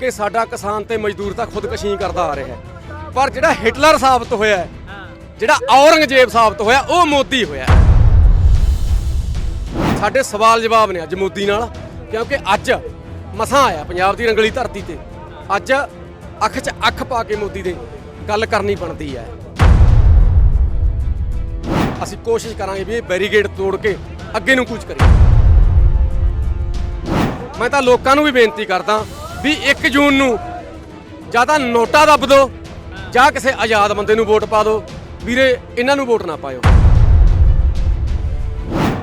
ਕਿ ਸਾਡਾ ਕਿਸਾਨ ਤੇ ਮਜ਼ਦੂਰ ਤਾਂ ਖੁਦਕਸ਼ੀ ਕਰਦਾ ਆ ਰਿਹਾ ਹੈ। ਪਰ ਜਿਹੜਾ ਹਿਟਲਰ ਸਾਬਤ ਹੋਇਆ ਜਿਹੜਾ ਔਰੰਗਜ਼ੇਬ ਸਾਬਤ ਹੋਇਆ, ਉਹ ਮੋਦੀ ਹੋਇਆ ਸਾਡੇ ਸਵਾਲ ਜਵਾਬ ਨੇ ਅੱਜ ਮੋਦੀ ਨਾਲ, ਕਿਉਂਕਿ ਅੱਜ ਮਸਾਂ ਆਇਆ ਪੰਜਾਬ ਦੀ ਰੰਗਲੀ ਧਰਤੀ ਤੇ। ਅੱਜ ਅੱਖ 'ਚ ਅੱਖ ਪਾ ਕੇ ਮੋਦੀ ਦੇ ਗੱਲ ਕਰਨੀ ਬਣਦੀ ਹੈ। ਅਸੀਂ ਕੋਸ਼ਿਸ਼ ਕਰਾਂਗੇ ਵੀ ਇਹ ਬੈਰੀਗੇਡ ਤੋੜ ਕੇ ਅੱਗੇ ਨੂੰ ਕੁਝ ਕਰੀਏ। ਮੈਂ ਤਾਂ ਲੋਕਾਂ ਨੂੰ ਵੀ ਬੇਨਤੀ ਕਰਦਾ ਵੀ 1 ਜੂਨ ਨੂੰ ਜਾਂ ਤਾਂ ਨੋਟਾ ਦੱਬ ਦਿਓ ਜਾਂ ਕਿਸੇ ਆਜ਼ਾਦ ਬੰਦੇ ਨੂੰ ਵੋਟ ਪਾ ਦਿਓ। ਵੀਰੇ ਇਹਨਾਂ ਨੂੰ ਵੋਟ ਨਾ ਪਾਇਓ।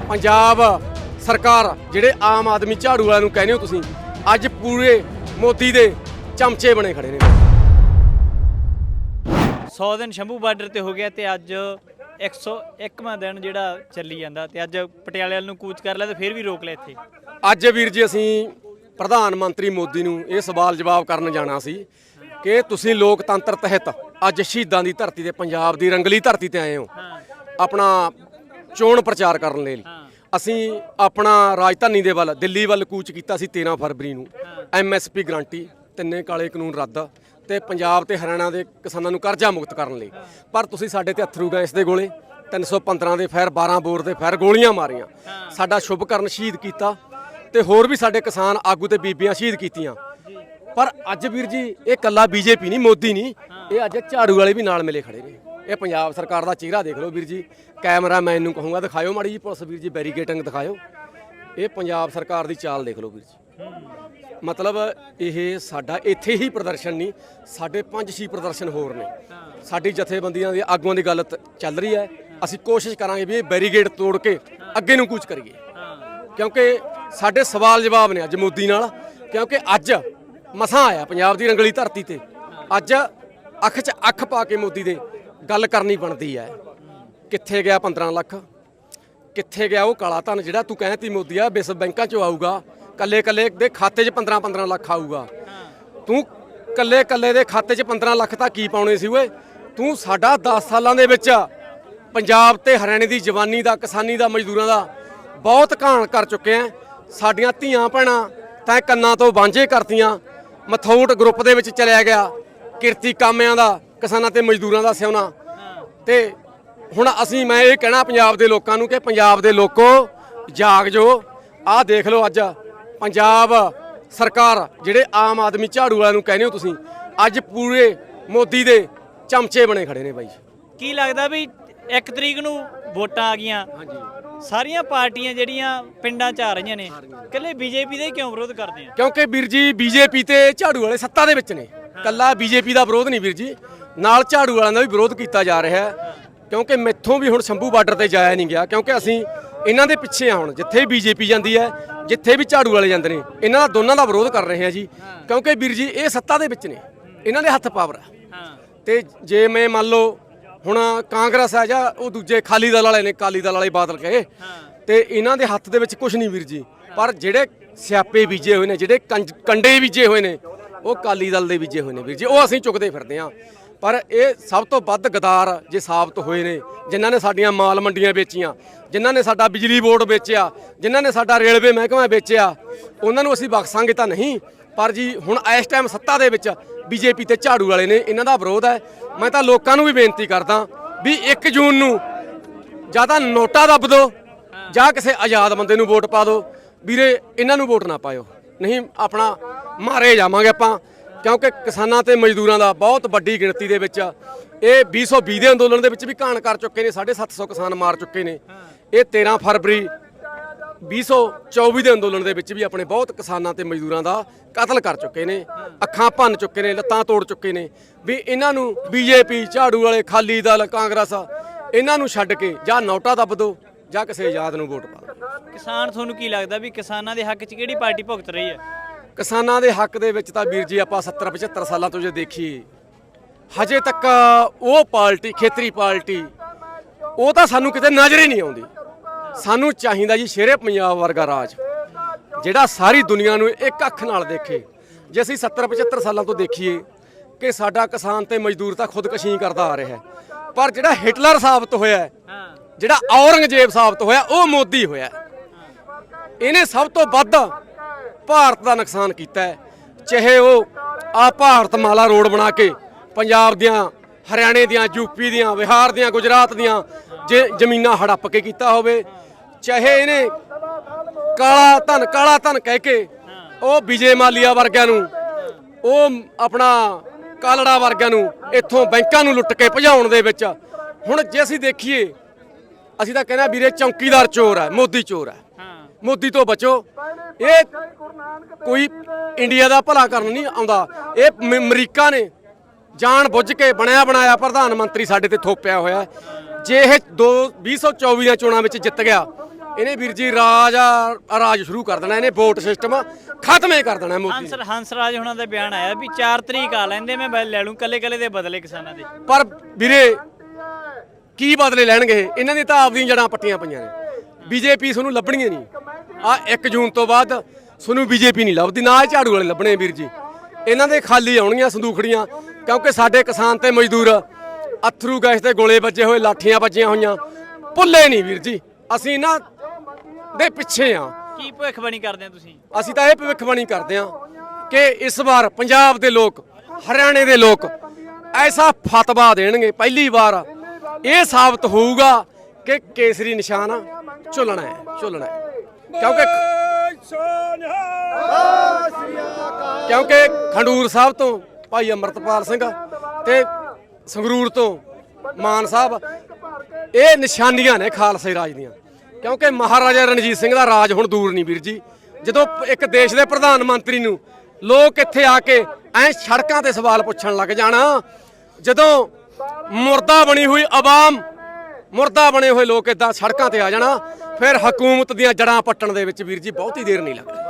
ਪੰਜਾਬ ਸਰਕਾਰ ਜਿਹੜੇ ਆਮ ਆਦਮੀ ਝਾੜੂ ਵਾਲਿਆਂ ਨੂੰ ਕਹਿੰਦੇ ਹੋ ਤੁਸੀਂ ਅੱਜ ਪੂਰੇ ਮੋਦੀ ਦੇ ਚਮਚੇ ਬਣੇ ਖੜੇ ਨੇ। 100 ਦਿਨ ਸ਼ੰਭੂ ਬਾਰਡਰ ਤੇ ਹੋ ਗਿਆ ਤੇ ਅੱਜ 101ਵਾਂ ਦਿਨ ਜਿਹੜਾ ਚੱਲੀ ਜਾਂਦਾ ਤੇ ਅੱਜ ਪਟਿਆਲੇ ਵੱਲ ਨੂੰ ਕੂਚ ਕਰ ਲਿਆ ਤੇ ਫਿਰ ਵੀ ਰੋਕ ਲਿਆ ਇੱਥੇ। ਅੱਜ ਵੀਰ ਜੀ ਅਸੀਂ ਪ੍ਰਧਾਨ ਮੰਤਰੀ ਮੋਦੀ ਨੂੰ ਇਹ ਸਵਾਲ ਜਵਾਬ ਕਰਨ ਜਾਣਾ ਸੀ ਕਿ ਤੁਸੀਂ ਲੋਕਤੰਤਰ ਤਹਿਤ ਅੱਜ ਸ਼ਹੀਦਾਂ ਦੀ ਧਰਤੀ ਤੇ ਪੰਜਾਬ ਦੀ ਰੰਗਲੀ ਧਰਤੀ ਤੇ ਆਏ ਹੋ। ਆਪਣਾ ਚੋਣ ਪ੍ਰਚਾਰ ਕਰਨ ਲਈ। ਅਸੀਂ ਆਪਣਾ ਰਾਜਧਾਨੀ ਦੇ ਵੱਲ, ਦਿੱਲੀ ਵੱਲ ਕੂਚ ਕੀਤਾ ਸੀ 13 ਫਰਵਰੀ ਨੂੰ। ਐਮਐਸਪੀ ਗਰੰਟੀ, ਤਿੰਨੇ ਕਾਲੇ ਕਾਨੂੰਨ ਰੱਦ ਤੇ ਪੰਜਾਬ ਤੇ ਹਰਿਆਣਾ ਦੇ ਕਿਸਾਨਾਂ ਨੂੰ ਕਰਜ਼ਾ ਮੁਕਤ ਕਰਨ ਲਈ। ਪਰ ਤੁਸੀਂ ਸਾਡੇ ਤੇ ਅਥਰੂ ਗੈਸ ਦੇ ਗੋਲੇ। 315 ਦੇ ਫੈਰ 12 ਬੋਰ ਦੇ ਫੈਰ ਗੋਲੀਆਂ ਮਾਰੀਆਂ। ਸਾਡਾ ਸ਼ੁਭਕਰਨ ਸ਼ਹੀਦ ਕੀਤਾ। ਤੇ ਹੋਰ ਵੀ ਸਾਡੇ ਕਿਸਾਨ ਆਗੂ ਤੇ ਬੀਬੀਆਂ ਸ਼ਹੀਦ ਕੀਤੀਆਂ। ਪਰ ਅੱਜ ਵੀਰ ਜੀ, ਇਹ ਕੱਲਾ ਬੀਜੇਪੀ ਨਹੀਂ, ਮੋਦੀ ਨਹੀਂ, ਇਹ ਅੱਜ ਝਾੜੂ ਵਾਲੇ ਵੀ ਨਾਲ ਮਿਲੇ ਖੜੇ ਨੇ। ਇਹ ਪੰਜਾਬ ਸਰਕਾਰ ਦਾ ਚਿਹਰਾ ਦੇਖ ਲਓ ਵੀਰ ਜੀ। ਕੈਮਰਾਮੈਨ ਨੂੰ ਕਹੂੰਗਾ ਦਿਖਾਇਓ ਮਾੜੀ ਜੀ ਪੁਲਿਸ ਵੀਰ ਜੀ, ਬੈਰੀਕੇਟਿੰਗ ਦਿਖਾਇਓ। ਇਹ ਪੰਜਾਬ ਸਰਕਾਰ ਦੀ ਚਾਲ ਦੇਖ ਲਓ ਵੀਰ ਜੀ। ਮਤਲਬ ਇਹ ਸਾਡਾ ਇੱਥੇ ਹੀ ਪ੍ਰਦਰਸ਼ਨ ਨਹੀਂ, ਸਾਡੇ ਪੰਜ ਛੇ ਪ੍ਰਦਰਸ਼ਨ ਹੋਰ ਨੇ। ਸਾਡੀ ਜਥੇਬੰਦੀਆਂ ਦੇ ਆਗੂਆਂ ਦੀ ਗੱਲ ਚੱਲ ਰਹੀ ਹੈ। ਅਸੀਂ ਕੋਸ਼ਿਸ਼ ਕਰਾਂਗੇ ਵੀ ਇਹ ਬੈਰੀਗੇਡ ਤੋੜ ਕੇ ਅੱਗੇ ਨੂੰ ਕੂਚ ਕਰੀਏ। ਕਿਉਂਕਿ ਸਾਡੇ ਸਵਾਲ ਜਵਾਬ ਨੇ ਅੱਜ ਮੋਦੀ ਨਾਲ, ਕਿਉਂਕਿ ਅੱਜ ਮਸਾਂ ਆਇਆ ਪੰਜਾਬ ਦੀ ਰੰਗਲੀ ਧਰਤੀ ਤੇ। ਅੱਜ ਅੱਖ 'ਚ ਅੱਖ ਪਾ ਕੇ ਮੋਦੀ ਦੇ ਗੱਲ ਕਰਨੀ ਬਣਦੀ ਹੈ। ਕਿੱਥੇ ਗਿਆ 15 ਲੱਖ? ਕਿੱਥੇ ਗਿਆ ਉਹ ਕਾਲਾ ਧਨ ਜਿਹੜਾ ਤੂੰ ਕਹਿੰਦੀ ਮੋਦੀ ਆ ਵਿਸ਼ਵ ਬੈਂਕਾਂ 'ਚੋਂ ਆਊਗਾ ਕੱਲੇ ਕੱਲੇ ਦੇ ਖਾਤੇ 'ਚ 15 15 ਲੱਖ ਆਊਗਾ। ਤੂੰ ਕੱਲੇ ਕੱਲੇ ਦੇ ਖਾਤੇ 'ਚ 15 ਲੱਖ ਤਾਂ ਕੀ ਪਾਉਣੇ ਸੀ ਓਏ? ਤੂੰ ਸਾਡਾ 10 ਸਾਲਾਂ ਦੇ ਵਿੱਚ ਪੰਜਾਬ ਤੇ ਹਰਿਆਣੇ ਦੀ ਜਵਾਨੀ ਦਾ, ਕਿਸਾਨੀ ਦਾ, ਮਜ਼ਦੂਰਾਂ ਦਾ ਬਹੁਤ ਘਾਣ ਕਰ ਚੁੱਕੇ ਆ ਸਾਡੀਆਂ ਧੀਆਂ ਭੈਣਾਂ ਤਾਂ ਕੰਨਾਂ ਤੋਂ ਵਾਂਝੇ ਕਰਤੀਆਂ। ਮਥੌਟ ਗਰੁੱਪ ਦੇ ਵਿੱਚ ਚਲਿਆ ਗਿਆ। ਕਿਰਤੀ ਕਾਮਿਆਂ ਦਾ, ਕਿਸਾਨਾਂ ਤੇ ਮਜ਼ਦੂਰਾਂ ਦਾ ਸਿਉਣਾ। ਤੇ ਹੁਣ ਅਸੀਂ, ਮੈਂ ਇਹ ਕਹਿਣਾ ਪੰਜਾਬ ਦੇ ਲੋਕਾਂ ਨੂੰ ਕਿ ਪੰਜਾਬ ਦੇ ਲੋਕੋ, ਜਾਗ ਜੋ। ਆਹ ਦੇਖ ਲਓ ਅੱਜ ਪੰਜਾਬ ਸਰਕਾਰ, ਜਿਹੜੇ ਆਮ ਆਦਮੀ ਝਾੜੂ ਵਾਲਿਆਂ ਨੂੰ ਕਹਿੰਦੇ ਹੋ ਤੁਸੀਂ, ਅੱਜ ਪੂਰੇ ਮੋਦੀ ਦੇ ਚਮਚੇ ਬਣੇ ਖੜੇ ਨੇ ਬਾਈ ਕੀ ਲੱਗਦਾ ਵੀ 1 ਤਰੀਕ ਨੂੰ ਵੋਟਾਂ ਆ ਗਈਆਂ। ਸਾਰੀਆਂ ਪਾਰਟੀਆਂ ਜਿਹੜੀਆਂ ਪਿੰਡਾਂ 'ਚ ਆ ਰਹੀਆਂ ਨੇ ਇਕੱਲੇ ਬੀਜੇਪੀ ਦਾ ਕਿਉਂ ਵਿਰੋਧ ਕਰਦੇ ਆ? ਕਿਉਂਕਿ ਵੀਰ ਜੀ ਬੀਜੇਪੀ ਤੇ ਝਾੜੂ ਵਾਲੇ ਸੱਤਾ ਦੇ ਵਿੱਚ ਨੇ। ਕੱਲਾ ਬੀਜੇਪੀ ਦਾ ਵਿਰੋਧ ਨਹੀਂ ਵੀਰ ਜੀ। ਨਾਲ ਝਾੜੂ ਵਾਲਿਆਂ ਦਾ ਵੀ ਵਿਰੋਧ ਕੀਤਾ ਜਾ ਰਿਹਾ ਹੈ। ਕਿਉਂਕਿ ਮੈਥੋਂ ਵੀ ਹੁਣ ਸ਼ੰਭੂ ਬਾਰਡਰ ਤੇ ਜਾਇਆ ਨਹੀਂ ਗਿਆ। ਕਿਉਂਕਿ ਅਸੀਂ ਇਹਨਾਂ ਦੇ ਪਿੱਛੇ ਆ ਹੁਣ। ਜਿੱਥੇ ਬੀਜੇਪੀ ਜਾਂਦੀ ਹੈ ਜਿੱਥੇ ਵੀ ਝਾੜੂ ਵਾਲੇ ਜਾਂਦੇ ਨੇ ਇਹਨਾਂ ਦਾ ਦੋਨਾਂ ਦਾ ਵਿਰੋਧ ਕਰ ਰਹੇ ਆ ਜੀ। ਕਿਉਂਕਿ ਵੀਰ ਜੀ ਇਹ ਸੱਤਾ ਦੇ ਵਿੱਚ ਨੇ। ਇਹਨਾਂ ਦੇ ਹੱਥ ਪਾਵਰ ਹਾਂ। ਤੇ ਜੇ ਮੈਂ ਮੰਨ ਲਓ ਹੁਣ ਕਾਂਗਰਸ ਆ ਜਾਂ, ਉਹ ਦੂਜੇ ਖਾਲੀ ਦਲ ਵਾਲੇ ਨੇ ਕਾਲੀ ਦਲ ਵਾਲੇ ਬਾਦਲ ਕਹੇ। ਤੇ ਇਹਨਾਂ ਦੇ ਹੱਥ ਦੇ ਵਿੱਚ ਕੁਝ ਨਹੀਂ ਵੀਰ ਜੀ। ਪਰ ਜਿਹੜੇ ਸਿਆਪੇ ਬੀਜੇ ਹੋਏ ਨੇ, ਜਿਹੜੇ ਕੰਜ- ਕੰਡੇ ਬੀਜੇ ਹੋਏ ਨੇ, ਉਹ ਕਾਲੀ ਦਲ ਦੇ ਬੀਜੇ ਹੋਏ ਨੇ ਵੀਰ ਜੀ। ਉਹ ਅਸੀਂ ਚੁੱਕਦੇ ਫਿਰਦੇ ਆ ਪਰ ਇਹ ਸਭ ਤੋਂ ਵੱਧ ਗਦਾਰ ਜੇ ਸਾਬਤ ਹੋਏ ਨੇ, ਜਿਨ੍ਹਾਂ ਨੇ ਸਾਡੀਆਂ ਮਾਲ ਮੰਡੀਆਂ ਵੇਚੀਆਂ, ਜਿਨ੍ਹਾਂ ਨੇ ਸਾਡਾ ਬਿਜਲੀ ਬੋਰਡ ਵੇਚਿਆ, ਜਿਨ੍ਹਾਂ ਨੇ ਸਾਡਾ ਰੇਲਵੇ ਮਹਿਕਮਾ ਵੇਚਿਆ, ਉਹਨਾਂ ਨੂੰ ਅਸੀਂ ਬਖਸ਼ਾਂਗੇ ਤਾਂ ਨਹੀਂ। ਪਰ ਜੀ, ਹੁਣ ਇਸ ਟਾਈਮ ਸੱਤਾ ਦੇ ਵਿੱਚ ਬੀਜੇਪੀ ਤੇ ਝਾੜੂ ਵਾਲੇ ਨੇ, ਇਹਨਾਂ ਦਾ ਵਿਰੋਧ ਹੈ। ਮੈਂ ਤਾਂ ਲੋਕਾਂ ਨੂੰ ਵੀ ਬੇਨਤੀ ਕਰਦਾ ਵੀ 1 ਜੂਨ ਨੂੰ ਜਾਂ ਤਾਂ ਨੋਟਾ ਦੱਬ ਦਿਓ, ਜਾਂ ਕਿਸੇ ਆਜ਼ਾਦ ਬੰਦੇ ਨੂੰ ਵੋਟ ਪਾ ਦਿਓ। ਵੀਰੇ, ਇਹਨਾਂ ਨੂੰ ਵੋਟ ਨਾ ਪਾਇਓ। ਨਹੀਂ, ਆਪਣਾ ਮਾਰੇ ਜਾਵਾਂਗੇ ਆਪਾਂ, ਕਿਉਂਕਿ ਕਿਸਾਨਾਂ ਤੇ ਮਜ਼ਦੂਰਾਂ ਦਾ ਬਹੁਤ ਵੱਡੀ ਗਿਣਤੀ ਦੇ ਵਿੱਚ ਇਹ 220 ਦੇ ਅੰਦੋਲਨ ਦੇ ਵਿੱਚ ਵੀ ਘਾਣ ਕਰ ਚੁੱਕੇ ਨੇ 750 ਕਿਸਾਨ ਮਾਰ ਚੁੱਕੇ ਨੇ। ਇਹ 13 ਫਰਵਰੀ 2024 ਦੇ ਅੰਦੋਲਨ ਦੇ ਵਿੱਚ ਵੀ ਆਪਣੇ ਬਹੁਤ ਕਿਸਾਨਾਂ ਤੇ ਮਜ਼ਦੂਰਾਂ ਦਾ ਕਤਲ ਕਰ ਚੁੱਕੇ ਨੇ ਅੱਖਾਂ ਭੰਨ ਚੁੱਕੇ ਨੇ ਲੱਤਾਂ ਤੋੜ ਚੁੱਕੇ ਨੇ। ਵੀ ਇਹਨਾਂ ਨੂੰ ਬੀਜੇਪੀ ਝਾੜੂ ਵਾਲੇ ਖਾਲੀ ਦਲ ਕਾਂਗਰਸ ਇਹਨਾਂ ਨੂੰ ਛੱਡ ਕੇ ਜਾਂ ਨੋਟਾ ਦੱਬ ਦਿਓ ਜਾਂ ਕਿਸੇ ਆਜ਼ਾਦ ਨੂੰ ਵੋਟ ਪਾ ਦਿਓ ਕਿਸਾਨ ਤੁਹਾਨੂੰ ਕੀ ਲੱਗਦਾ ਵੀ ਕਿਸਾਨਾਂ ਦੇ ਹੱਕ 'ਚ ਕਿਹੜੀ ਪਾਰਟੀ ਭੁਗਤ ਰਹੀ ਹੈ? ਕਿਸਾਨਾਂ ਦੇ ਹੱਕ ਦੇ ਵਿੱਚ ਤਾਂ ਵੀਰ ਜੀ ਆਪਾਂ 70 75 ਸਾਲਾਂ ਤੋਂ ਜੇ ਦੇਖੀਏ ਹਜੇ ਤੱਕ ਉਹ ਪਾਰਟੀ ਖੇਤਰੀ ਪਾਰਟੀ ਉਹ ਤਾਂ ਸਾਨੂੰ ਕਿਤੇ ਨਜ਼ਰ ਹੀ ਨਹੀਂ ਆਉਂਦੀ। ਸਾਨੂੰ ਚਾਹੀਦਾ ਜੀ ਸ਼ੇਰੇ ਪੰਜਾਬ ਵਰਗਾ ਰਾਜ ਜਿਹੜਾ ਸਾਰੀ ਦੁਨੀਆ ਨੂੰ ਇੱਕ ਅੱਖ ਨਾਲ ਦੇਖੇ। ਜੇ ਅਸੀਂ 70 75 ਸਾਲਾਂ ਤੋਂ ਦੇਖੀਏ ਕਿ ਸਾਡਾ ਕਿਸਾਨ ਤੇ ਮਜ਼ਦੂਰ ਤਾਂ ਖੁਦਕਸ਼ੀ ਕਰਦਾ ਆ ਰਿਹਾ ਹੈ। ਪਰ ਜਿਹੜਾ ਹਿਟਲਰ ਸਾਬਤ ਹੋਇਆ ਜਿਹੜਾ ਔਰੰਗਜ਼ੇਬ ਸਾਬਤ ਹੋਇਆ ਉਹ ਮੋਦੀ ਹੋਇਆ ਇਹਨੇ ਸਭ ਤੋਂ ਵੱਧ ਭਾਰਤ ਦਾ ਨੁਕਸਾਨ ਕੀਤਾ ਹੈ। ਚਾਹੇ ਉਹ ਆ ਭਾਰਤ ਮਾਲਾ ਰੋਡ ਬਣਾ ਕੇ ਪੰਜਾਬ ਦੀਆਂ ਹਰਿਆਣੇ ਦੀਆਂ ਯੂਪੀ ਦੀਆਂ ਬਿਹਾਰ ਦੀਆਂ ਗੁਜਰਾਤ ਦੀਆਂ ਜੇ ਜ਼ਮੀਨਾਂ ਹੜੱਪ ਕੇ ਕੀਤਾ ਹੋਵੇ ਚਾਹੇ ਇਹਨੇ ਕਾਲਾ ਧਨ ਕਾਲਾ ਧਨ ਕਹਿ ਕੇ ਉਹ ਵਿਜੇ ਮਾਲੀਆ ਵਰਗਿਆਂ ਨੂੰ, ਉਹ ਆਪਣਾ ਕਾਲੜਾ ਵਰਗਿਆਂ ਨੂੰ ਇੱਥੋਂ ਬੈਂਕਾਂ ਨੂੰ ਲੁੱਟ ਕੇ ਭਜਾਉਣ ਦੇ ਵਿੱਚ। ਹੁਣ ਜੇ ਅਸੀਂ ਦੇਖੀਏ, ਅਸੀਂ ਤਾਂ ਕਹਿੰਦੇ ਵੀਰੇ ਚੌਕੀਦਾਰ ਚੋਰ ਹੈ, ਮੋਦੀ ਚੋਰ ਹੈ। ਮੋਦੀ ਤੋਂ ਬਚੋ। ਇਹ ਕੋਈ ਇੰਡੀਆ ਦਾ ਭਲਾ ਕਰਨ ਨਹੀਂ ਆਉਂਦਾ। ਇਹ ਅਮਰੀਕਾ ਨੇ ਜਾਣ ਬੁੱਝ ਕੇ ਬਣਿਆ ਬਣਾਇਆ ਪ੍ਰਧਾਨ ਮੰਤਰੀ ਸਾਡੇ ਤੇ ਥੋਪਿਆ ਹੋਇਆ। ਜੇ ਇਹ 2 2024 ਦੀਆਂ ਚੋਣਾਂ ਵਿੱਚ ਜਿੱਤ ਗਿਆ ਇਹਨੇ ਵੀਰ ਜੀ ਰਾਜ ਆ- ਰਾਜ ਸ਼ੁਰੂ ਕਰ ਦੇਣਾ ਇਹਨੇ ਵੋਟ ਸਿਸਟਮ ਖਤਮ ਹੀ ਕਰ ਦੇਣਾ ਮੋਦੀ ਹੰਸਰ ਹੰਸਰਾਜ ਹੁਣਾਂ ਦਾ ਬਿਆਨ ਆਇਆ ਵੀ 4 ਤਰੀਕ ਆ ਲੈਂਦੇ ਮੈਂ ਬੈ- ਲੈ ਲੂੰ ਕੱਲੇ ਕੱਲੇ ਦੇ ਬਦਲੇ ਕਿਸਾਨਾਂ ਦੇ। ਪਰ ਵੀਰੇ ਕੀ ਬਦਲੇ ਲੈਣਗੇ ਇਹ? ਇਹਨਾਂ ਦੀ ਤਾਂ ਆਪਦੀਆਂ ਜੜਾਂ ਪੱਟੀਆਂ ਪਈਆਂ ਨੇ। ਬੀਜੇਪੀ ਤੁਹਾਨੂੰ ਲੱਭਣੀਆਂ ਨਹੀਂ। ਆ 1 ਜੂਨ ਤੋਂ ਬਾਅਦ ਤੁਹਾਨੂੰ ਬੀਜੇਪੀ ਨਹੀਂ ਲੱਭਦੀ ਨਾ ਇਹ ਝਾੜੂ ਵਾਲੇ ਲੱਭਣੇ ਵੀਰ ਜੀ। ਇਹਨਾਂ ਦੇ ਖਾਲੀ ਆਉਣਗੀਆਂ ਸੰਦੂਖੜੀਆਂ ਕਿਉਂਕਿ ਸਾਡੇ ਕਿਸਾਨ ਤੇ ਮਜ਼ਦੂਰ ਅਥਰੂ ਗੈਸ ਤੇ ਗੋਲੇ ਵੱਜੇ ਹੋਏ ਲਾਠੀਆਂ ਵੱਜੀਆਂ ਹੋਈਆਂ। ਭੁੱਲੇ ਨਹੀਂ ਵੀਰ ਜੀ। ਅਸੀਂ ਇਹਨਾਂ ਦੇ ਪਿੱਛੇ ਆ। ਕੀ ਭਵਿੱਖਬਾਣੀ ਕਰਦੇ ਆ ਤੁਸੀਂ? ਅਸੀਂ ਤਾਂ ਇਹ ਭਵਿੱਖਬਾਣੀ ਕਰਦੇ ਹਾਂ ਕਿ ਇਸ ਵਾਰ ਪੰਜਾਬ ਦੇ ਲੋਕ ਹਰਿਆਣੇ ਦੇ ਲੋਕ ਐਸਾ ਫਤਵਾ ਦੇਣਗੇ ਪਹਿਲੀ ਵਾਰ ਇਹ ਸਾਬਤ ਹੋਊਗਾ ਕਿ ਕੇਸਰੀ ਨਿਸ਼ਾਨ ਝੁੱਲਣਾ ਹੈ ਝੁੱਲਣਾ ਹੈ। ਕਿਉਂਕਿ ਕਿਉਂਕਿ ਖੰਡੂਰ ਸਾਹਿਬ ਤੋਂ ਭਾਈ ਅਮਰਤਪਾਲ ਸਿੰਘ ਤੇ ਸੰਗਰੂਰ ਤੋਂ ਮਾਨ ਸਾਹਿਬ, ਇਹ ਨਿਸ਼ਾਨੀਆਂ ਨੇ ਖਾਲਸੇ ਰਾਜ ਦੀਆਂ। ਕਿਉਂਕਿ ਮਹਾਰਾਜਾ ਰਣਜੀਤ ਸਿੰਘ ਦਾ ਰਾਜ ਹੁਣ ਦੂਰ ਨਹੀਂ ਵੀਰ ਜੀ। ਜਦੋਂ ਇੱਕ ਦੇਸ਼ ਦੇ ਪ੍ਰਧਾਨ ਮੰਤਰੀ ਨੂੰ ਲੋਕ ਇੱਥੇ ਆ ਕੇ ਐ ਸੜਕਾਂ ਤੇ ਸਵਾਲ ਪੁੱਛਣ ਲੱਗ ਜਾਣਾ, ਜਦੋਂ ਮੁਰਦਾ ਬਣੀ ਹੋਈ ਆਵਾਮ, ਮੁਰਦਾ ਬਣੇ ਹੋਏ ਲੋਕ ਇਦਾਂ ਸੜਕਾਂ ਤੇ ਆ ਜਾਣਾ, ਫਿਰ ਹਕੂਮਤ ਦੀਆਂ ਜੜਾਂ ਪੱਟਣ ਦੇ ਵਿੱਚ ਵੀਰ ਜੀ ਬਹੁਤੀ ਦੇਰ ਨਹੀਂ ਲੱਗਦੀ।